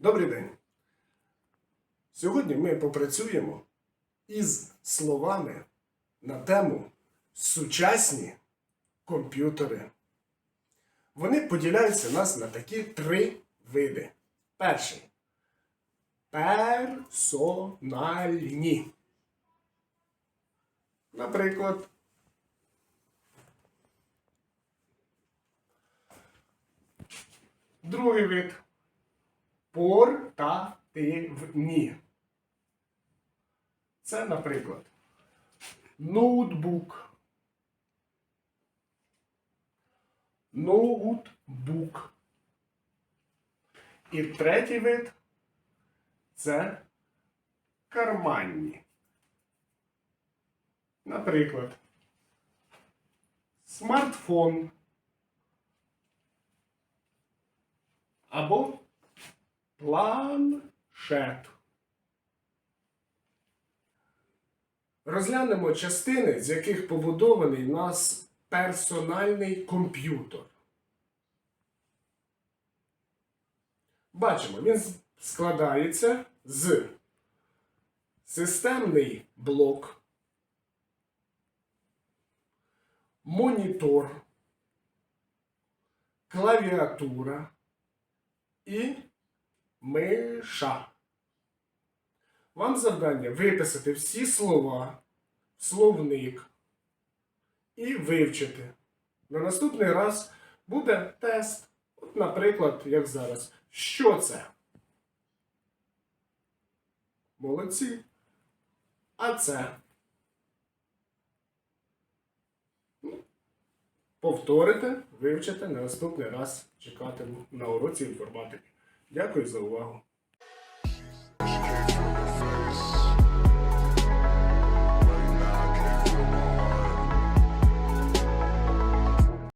Добрий день. Сьогодні ми попрацюємо із словами на тему сучасні комп'ютери. Вони поділяються нас на такі три види. Перший персональні. Наприклад, другий вид портативні. Це, наприклад, ноутбук. Ноутбук. І третій вид це карманні. Наприклад, смартфон. Або планшет. Розглянемо частини, з яких побудований нас персональний комп'ютер. Бачимо, він складається з системний блок, монітор, клавіатура і миша. Вам завдання виписати всі слова, в словник і вивчити. На наступний раз буде тест. От, наприклад, як зараз. Що це? Молодці. А це. Ну, Повторите, вивчите, на наступний раз чекатиму на уроці інформатики. Дякую за увагу.